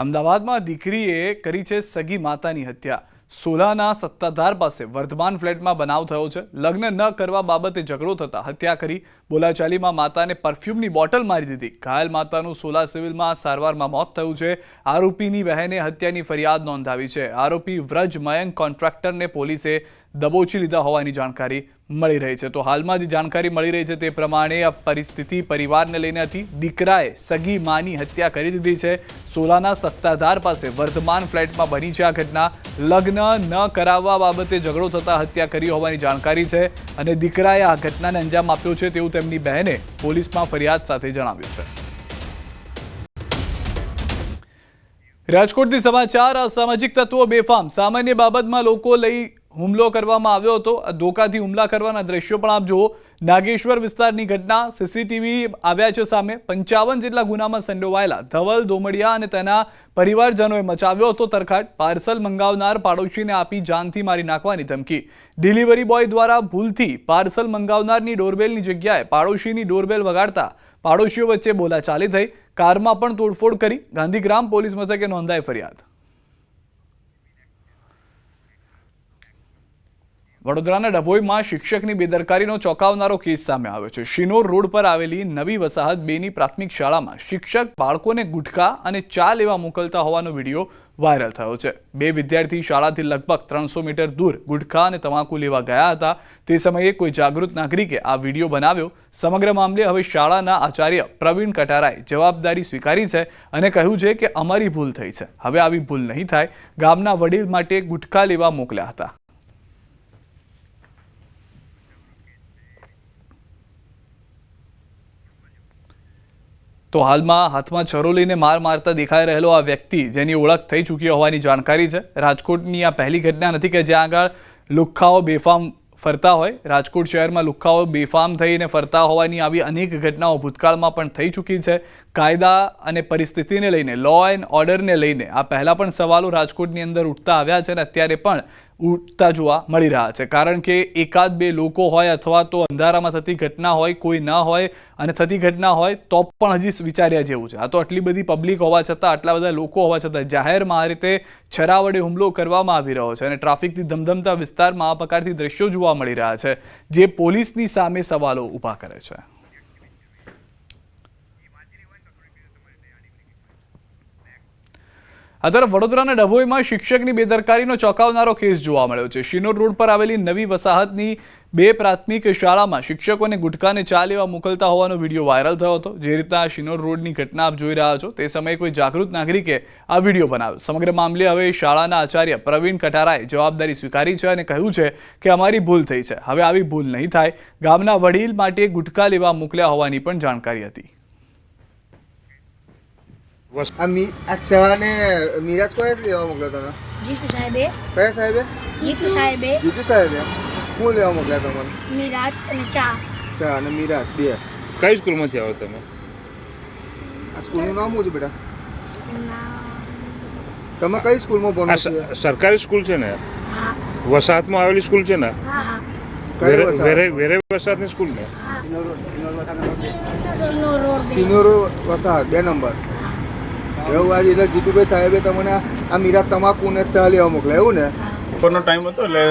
અમદાવાદમાં દીકરીએ કરી છે સગી માતાની હત્યા. સોલાના સત્તાધાર પાસે વર્ધમાન ફ્લેટમાં બનાવ થયો છે. લગ્ન ન કરવા બાબતે ઝઘડો થતા હત્યા કરી બોલાચાલીમાં માતાને પરફ્યુમની બોટલ મારી દીધી. ઘાયલ માતાનું સોલા સિવિલમાં સારવારમાં મોત થયું છે. આરોપીની બહેને હત્યાની ફરિયાદ નોંધાવી છે. આરોપી વ્રજ મયંક કોન્ટ્રાક્ટરને પોલીસે દબોચી લીધા હોવાની જાણકારી મળી રહી છે. તો હાલમાં જે જાણકારી મળી રહી છે તે પ્રમાણે આ પરિસ્થિતિ પરિવારને લઈને હતી. દીકરાએ સગી માની હત્યા કરી દીધી છે. સોલાના સત્તાધાર પાસે વર્ધમાન ફ્લેટમાં બની છે આ ઘટના. લગ્ન ન કરાવવા બાબતે ઝઘડો થતા હત્યા કરી હોવાની જાણકારી છે અને દીકરાએ આ ઘટનાને અંજામ આપ્યો છે તેવું તેમની બહેને પોલીસમાં ફરિયાદ સાથે જણાવ્યું છે. રાજકોટથી સમાચાર, અસામાજિક તત્વો બેફામ. સામાન્ય બાબતમાં લોકો લઈ હુમલો કરવામાં આવ્યો હતો. ધોકાથી હુમલા કરવાના દ્રશ્યો પણ આપ જુઓ. નાગેશ્વર વિસ્તારની ઘટના સીસીટીવી આવ્યા છે સામે. પંચાવન જેટલા ગુનામાં સંડોવાયેલા ધવલ દોમડિયા અને તેના પરિવારજનોએ મચાવ્યો હતો તરખાટ. પાર્સલ મંગાવનાર પાડોશીને આપી જાનથી મારી નાખવાની ધમકી. ડિલિવરી બોય દ્વારા ભૂલથી પાર્સલ મંગાવનારની ડોરબેલની જગ્યાએ પાડોશીની ડોરબેલ વગાડતા પાડોશીઓ વચ્ચે બોલાચાલી થઈ. કારમાં પણ તોડફોડ કરી. ગાંધીગ્રામ પોલીસ મથકે નોંધાઈ ફરિયાદ. વડોદરાના ડભોઈમાં શિક્ષકની બેદરકારીનો ચોંકાવનારો કેસ સામે આવ્યો છે. શિનોર રોડ પર આવેલી નવી વસાહત બેની પ્રાથમિક શાળામાં શિક્ષક બાળકોને ગુટખા અને ચા લેવા મોકલતા હોવાનો વીડિયો વાયરલ થયો છે. બે વિદ્યાર્થી શાળાથી લગભગ ત્રણસો મીટર દૂર ગુટખા અને તમાકુ લેવા ગયા હતા. તે સમયે કોઈ જાગૃત નાગરિકે આ વીડિયો બનાવ્યો. સમગ્ર મામલે હવે શાળાના આચાર્ય પ્રવીણ કટારાએ જવાબદારી સ્વીકારી છે અને કહ્યું છે કે અમારી ભૂલ થઈ છે. હવે આવી ભૂલ નહીં થાય. ગામના વડીલ માટે ગુટખા લેવા મોકલ્યા હતા. તો હાલમાં હાથમાં છરો લઈને માર મારતા દેખાઈ રહેલો આ વ્યક્તિ, જેની ઓળખ થઈ ચૂકી હોવાની જાણકારી છે. રાજકોટની આ પહેલી ઘટના નથી કે જ્યાં આગળ લુખ્ખાઓ બેફામ ફરતા હોય. રાજકોટ શહેરમાં લુખ્ખાઓ બેફામ થઈને ફરતા હોવાની આવી અનેક ઘટનાઓ ભૂતકાળમાં પણ થઈ ચૂકી છે. કાયદા અને પરિસ્થિતિને લઈને લો એન્ડ ઓર્ડરને લઈને આ પહેલાં પણ સવાલો રાજકોટની અંદર ઉઠતા આવ્યા છે અને અત્યારે પણ ઉઠતા જોવા મળી રહ્યા છે. કારણ કે એકાદ બે લોકો હોય અથવા તો અંધારામાં થતી ઘટના હોય, કોઈ ના હોય અને થતી ઘટના હોય તો પણ હજી વિચાર્યા જેવું છે. આ તો આટલી બધી પબ્લિક હોવા છતાં, આટલા બધા લોકો હોવા છતાં જાહેરમાં આ રીતે છરા વડે હુમલો કરવામાં આવી રહ્યો છે અને ટ્રાફિકથી ધમધમતા વિસ્તારમાં આ પ્રકારથી દ્રશ્યો જોવા મળી રહ્યા છે, જે પોલીસની સામે સવાલો ઊભા કરે છે. આ તરફ વડોદરાના ડભોઈમાં શિક્ષકની બેદરકારીનો ચોંકાવનારો કેસ જોવા મળ્યો છે. શિનોર રોડ પર આવેલી નવી વસાહતની બે પ્રાથમિક શાળામાં શિક્ષકોને ગુટકાને ચા લેવા મોકલતા હોવાનો વીડિયો વાયરલ થયો હતો. જે રીતના શિનોર રોડની ઘટના આપ જોઈ રહ્યા છો તે સમયે કોઈ જાગૃત નાગરિકે આ વીડિયો બનાવ્યો. સમગ્ર મામલે હવે શાળાના આચાર્ય પ્રવીણ કટારાએ જવાબદારી સ્વીકારી છે અને કહ્યું છે કે અમારી ભૂલ થઈ છે. હવે આવી ભૂલ નહીં થાય. ગામના વડીલ માટે ગુટકા લેવા મોકલ્યા હોવાની પણ જાણકારી હતી. આ મી આ મિરાજ લેવા મોકલ્યો તને? જીતુ સાહેબે. કયા સાહેબે? જીતુ સાહેબે. જીતુ સાહેબે? હું લેવા મોકલ્યા તમને? મિરાજ અને ચા. ચા અને મિરાજ બે. કઈ સ્કૂલમાંથી આવો તમે? આ સ્કૂલનું નામ શું છે બેટા? તમે કઈ સ્કૂલમાં ભણો છો? સરકારી સ્કૂલ છે ને? હા. વસાહતમાં આવેલી સ્કૂલ છે ને? હા હા. વેરે- વસાહત? વેરે વેરે વસાહતની સ્કૂલ ને? સિનોર વસાહત બે નંબર. એવું આજે એટલે જીતુભાઈ સાહેબે તમને આ મીરા તમાકુ ને ચા લેવા મોકલ્યા એવું ને? બપોરનો ટાઈમ હતો એટલે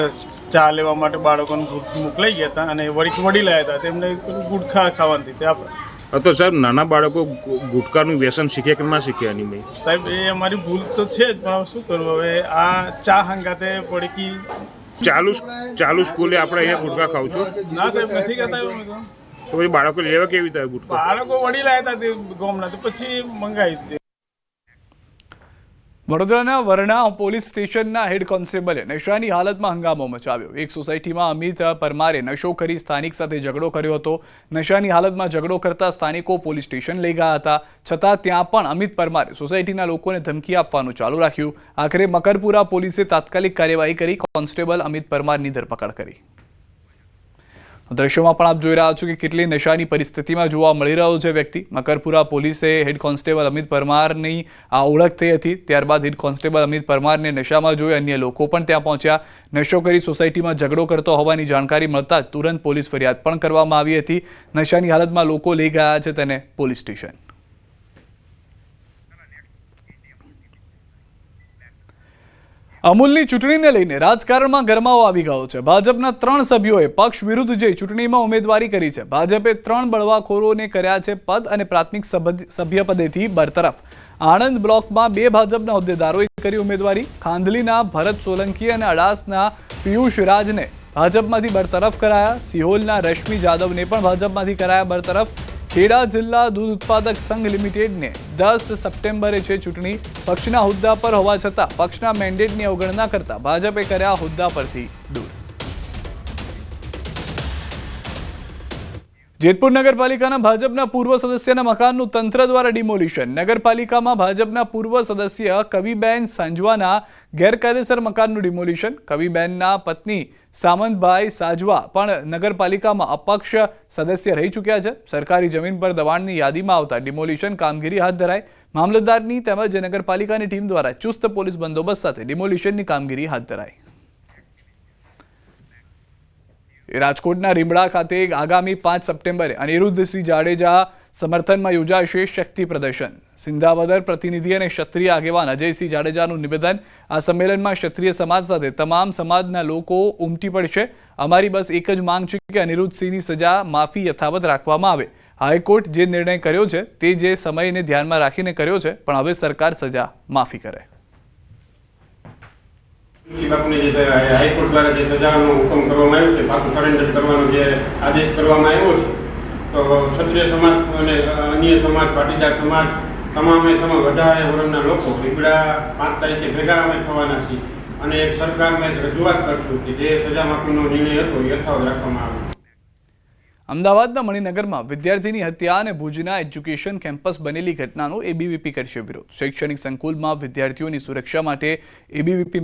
ચા લેવા માટે બાળકોને ગ્રુપ મોકલાઈ ગયા હતા અને વળી વડી લાયા હતા. તેમને ગુટખા ખાવાની હતી. આપણે તો સાહેબ નાના બાળકો ગુટકાનું ગુટખાનું વ્યસન શીખે કે ના શીખે એની મેં? સાહેબ એ અમારી ભૂલ તો છે જ પણ શું કરવું? હવે આ ચા હંગાતે પડકી ચાલુ ચાલુ સ્કૂલે આપણે અહીંયા ગુટકા ખાવ છું. ના સાહેબ નથી કહેતા તો. પછી બાળકો લેવા કેવી રીતે ગુટખા? બાળકો વડી લાયા હતા તે ગોમના તો પછી મંગાવી વડોદરાના વરણા પોલીસ સ્ટેશનના હેડ કોન્સ્ટેબલે નશાની હાલતમાં હંગામો મચાવ્યો. એક સોસાયટીમાં અમિત પરમારે નશો કરી સ્થાનિક સાથે ઝઘડો કર્યો હતો. નશાની હાલતમાં ઝઘડો કરતા સ્થાનિકો પોલીસ સ્ટેશન લઈ ગયા હતા. છતાં ત્યાં પણ અમિત પરમારે સોસાયટીના લોકોને ધમકી આપવાનું ચાલુ રાખ્યું. આખરે મકરપુરા પોલીસે તાત્કાલિક કાર્યવાહી કરી કોન્સ્ટેબલ અમિત પરમારની ધરપકડ કરી. દ્રશ્યોમાં પણ આપ જોઈ રહ્યા છો કે કેટલી નશાની પરિસ્થિતિમાં જોવા મળી રહ્યો છે વ્યક્તિ. મકરપુરા પોલીસે હેડ કોન્સ્ટેબલ અમિત પરમારની આ ઓળખ થઈ હતી. ત્યારબાદ હેડ કોન્સ્ટેબલ અમિત પરમારને નશામાં જોઈ અન્ય લોકો પણ ત્યાં પહોંચ્યા. નશો કરી સોસાયટીમાં ઝઘડો કરતો હોવાની જાણકારી મળતા તુરંત પોલીસ ફરિયાદ પણ કરવામાં આવી હતી. નશાની હાલતમાં લોકો લઈ ગયા છે તેને પોલીસ સ્ટેશન. અમૂલની ચૂંટણીને લઈને રાજકારણમાં ગરમાવો આવી ગયો છે. ભાજપના ત્રણ સભ્યોએ પક્ષ વિરુદ્ધ જઈ ચૂંટણીમાં ઉમેદવારી કરી છે, ભાજપે ત્રણ બળવાખોરોને કર્યા છે પદ અને પ્રાથમિક સભ્યપદેથી બરતરફ. આણંદ બ્લોકમાં બે ભાજપના હોદ્દેદારોએ કરી ઉમેદવારી. ખાંધલીના ભરત સોલંકી અને અડાસના પિયુષ રાજને ભાજપમાંથી બરતરફ કરાયા. સિહોલના રશ્મિ જાદવને પણ ભાજપમાંથી કરાયા બરતરફ. ખેડા જિલ્લા દૂધ ઉત્પાદક સંઘ લિમિટેડને દસ સપ્ટેમ્બરે છે ચૂંટણી. પક્ષના હોદ્દા પર હોવા છતાં પક્ષના મેન્ડેટની અવગણના કરતા ભાજપે કર્યા હોદ્દા પરથી દૂર. જેતપુર નગરપાલિકાના ભાજપના પૂર્વ સદસ્યના મકાનનું તંત્ર દ્વારા ડિમોલિશન. નગરપાલિકામાં ભાજપના પૂર્વ સદસ્ય કવિબેન સાંજવાના ગેરકાયદેસર મકાનનું ડિમોલિશન. કવિબેનના પત્ની સામંતભાઈ સાજવા પણ નગરપાલિકામાં અપક્ષ સદસ્ય રહી ચૂક્યા છે. સરકારી જમીન પર દબાણની યાદીમાં આવતા ડિમોલિશન કામગીરી હાથ ધરાય મામલતદારની તેમજ નગરપાલિકાની ટીમ દ્વારા ચુસ્ત પોલીસ બંદોબસ્ત સાથે ડિમોલિશનની કામગીરી હાથ ધરાઈ. રાજકોટના રીમડા ખાતે આગામી પાંચ સપ્ટેમ્બરે અનિરુદ્ધસિંહ જાડેજા સમર્થનમાં યોજાશે શક્તિ પ્રદર્શન. સિંધાવદર પ્રતિનિધિ અને ક્ષત્રિય આગેવાન અજયસિંહ જાડેજાનું નિવેદન આ સંમેલનમાં ક્ષત્રિય સમાજ સાથે તમામ સમાજના લોકો ઉમટી પડશે. અમારી બસ એક જ માંગ છે કે અનિરુદ્ધસિંહની સજા માફી યથાવત રાખવામાં આવે. હાઈકોર્ટ જે નિર્ણય કર્યો છે તે જે સમયને ધ્યાનમાં રાખીને કર્યો છે, પણ હવે સરકાર સજા માફી કરે. તુલસી બાપુને જે હાઈકોર્ટ દ્વારા આવ્યો છે, પાકું સરેન્ડર કરવાનો જે અમદાવાદના મણિનગરમાં વિદ્યાર્થીની હત્યા અને ભુજના એજ્યુકેશન કેમ્પસ બનેલી ઘટનાનો એબીવીપી કરશે વિરોધ. શૈક્ષણિક સંકુલમાં વિદ્યાર્થીઓની સુરક્ષા માટે એબીવીપી